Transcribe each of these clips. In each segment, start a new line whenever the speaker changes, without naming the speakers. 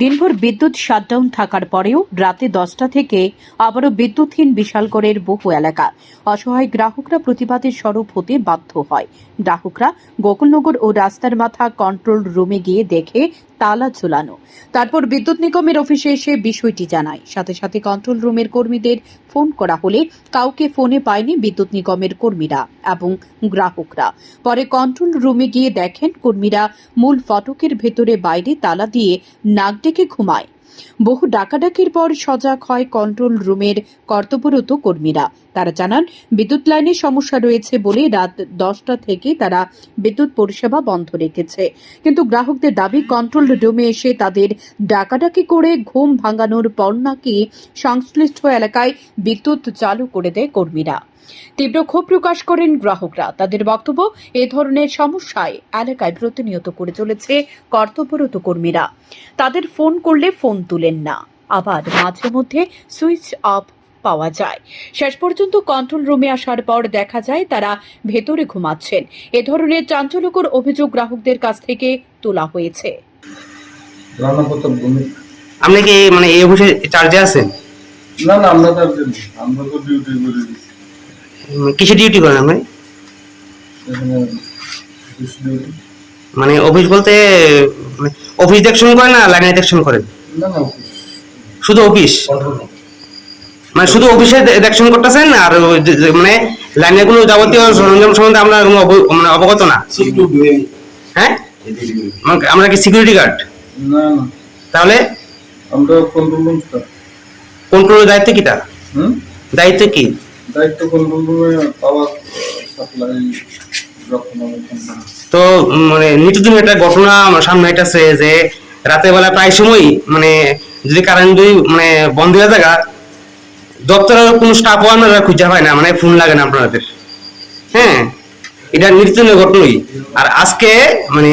দিনভর বিদ্যুৎ শাটডাউন থাকার পরেও রাতে দশটা থেকে আবারও বিদ্যুৎহীন বিশালগড়ের বহু এলাকা। অসহায় গ্রাহকরা প্রতিবাদের স্বরূপ হতে বাধ্য হয়। গ্রাহকরা গোকুলনগর ও রাস্তার মাথা কন্ট্রোল রুমে গিয়ে দেখে তালা ঝুলানো। তারপর বিদ্যুৎ নিগমের অফিসে এসে বিষয়টি জানায়। সাথে সাথে কন্ট্রোল রুমের কর্মীদের ফোন করা হলে কাউকে ফোনে পায়নি বিদ্যুৎ নিগমের কর্মীরা এবং গ্রাহকরা। পরে কন্ট্রোল রুমে গিয়ে দেখেন কর্মীরা মূল ফটকের ভেতরে বাইরে তালা দিয়ে নাক ডেকে ঘুমায়। বহু ডাকাডাকির পর সজাগ হয় কন্ট্রোল রুমের কর্তব্যরত কর্মীরা। তারা জানান, বিদ্যুৎ লাইনে সমস্যা রয়েছে বলে রাত দশটা থেকে তারা বিদ্যুৎ পরিষেবা বন্ধ রেখেছে। কিন্তু গ্রাহকদের দাবি কন্ট্রোল রুমে এসে তাদের ডাকাডাকি করে ঘুম ভাঙানোর পর নাকি সংশ্লিষ্ট এলাকায় বিদ্যুৎ চালু করে দেয় কর্মীরা। তীব্র ক্ষোভ প্রকাশ করেন গ্রাহকরা। তাদের বক্তব্য এ ধরনের সমস্যায় এলাকায় প্রতিনিয়ত করে চলেছে কর্তব্যরত কর্মীরা। তাদের ফোন করলে ফোন তুলেন না। আবার মাঝে মধ্যে সুইচ অফ পাওয়া যায়। শেষ পর্যন্ত কন্ট্রোল রুমে আসার পর দেখা যায় তারা ভেতরে ঘুমাচ্ছেন। এ ধরনের চাঞ্চল্যকর অভিযোগ গ্রাহকদের কাছ থেকে তোলা হয়েছে।
আপনি কি মানে এই অফিসে চার্জে আছেন?
না না আমরা তার জন্য আমরা তো ডিউটি করে
কিসে ডিউটি করেন আপনি? মানে অফিস বলতে মানে অফিস দেখশন করেন না লাইন দেখশন করেন? শুধু অফিস মানে শুধু অফিসে দেখশন করতেছেন আর মানে লাইনের কোনো যাবতীয় সরঞ্জাম সম্বন্ধে আমরা মানে অবগত না। হ্যাঁ? মানে আমরা কি সিকিউরিটি গার্ড
না
তাহলে?
আমরা কন্ট্রোল রুম স্টাফ
কন্ট্রোলের দায়িত্ব কি দায়িত্ব কি? তো মানে নিত্যদিন একটা ঘটনা আমার সামনে আইতাছে যে রাতের বেলা প্রায় সময় মানে যদি কারেন্ট যদি মানে বন্ধ হয়ে থাকা, দপ্তরের কোনো স্টাফও আপনারা খুঁজে পায় না মানে ফোন লাগে না আপনাদের। হ্যাঁ এটা নিত্যদিনের ঘটনাই। আর আজকে মানে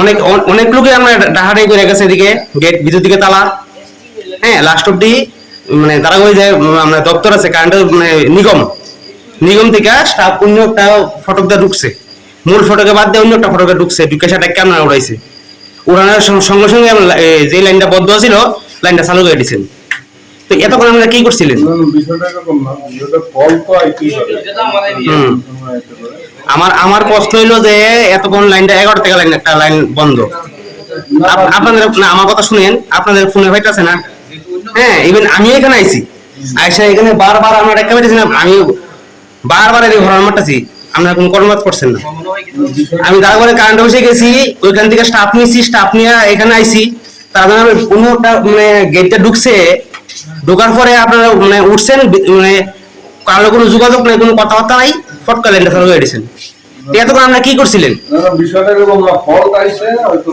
অনেক অনেক লোকে আমরা ডাহাটাই করে গেছে এদিকে গেট ভিতর দিকে তালা। হ্যাঁ লাস্ট অব্দি মানে তারা ওই যে আমরা দপ্তর আছে কারেন্টের মানে নিগম। নিগম থেকে স্টাফ অন্য একটা ফটক দিয়ে ঢুকছে। মূল ফটকে বাদ দিয়ে অন্য একটা ফটকে ঢুকছে ঢুকে সেটা ক্যামেরা উড়াইছে? উড়ানোর সঙ্গে সঙ্গে যে লাইনটা বদ্ধ ছিল লাইনটা চালু করে দিয়েছেন। তো এতক্ষণ আমরা কি করছিলেন? আমার আমার কষ্ট হইল যে এতক্ষণ লাইনটা এগারো থেকে লাইন একটা লাইন বন্ধ। আপ- আপনাদের না আমার কথা শুনেন আপনাদের ফোনে আছে না? হ্যাঁ ইভেন আমি এখানে আইছি। আইসা এখানে বারবার আমরা পাইতেছি আমি বারবার এই ঘর মারতেছি করছেন না। আমি কারেন্ট অফিসে গেছি, ওইখান থেকে স্টাফ নিয়েছি স্টাফ নিয়ে এখানে আইছি। তারপরে আমি কোনোটা মানে গেটটা ঢুকছে, ঢোকার পরে আপনারা মানে উঠছেন মানে কারোর কোনো যোগাযোগ নাই, কোনো কথাবার্তা নাই ফটকা লাইনটা চালু করে দিয়েছেন। তো এতক্ষণ কি করছিলেন?
বিষয়টা আইছে হয়তো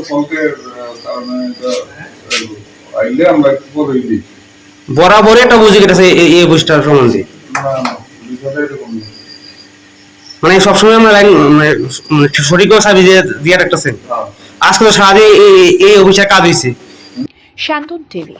কারণে আইলে আমরা একটু পরে দিই
এটা বুঝে গেছে এই- বইটার সম্বন্ধে। মানে সবসময় আমরা মানে মানে সঠিক সার্ভিস দিয়ে রাখতেছেন আজকে তো সারাদিন এই এই অফিসে কাজ হয়েছে
শান্তন টিভি।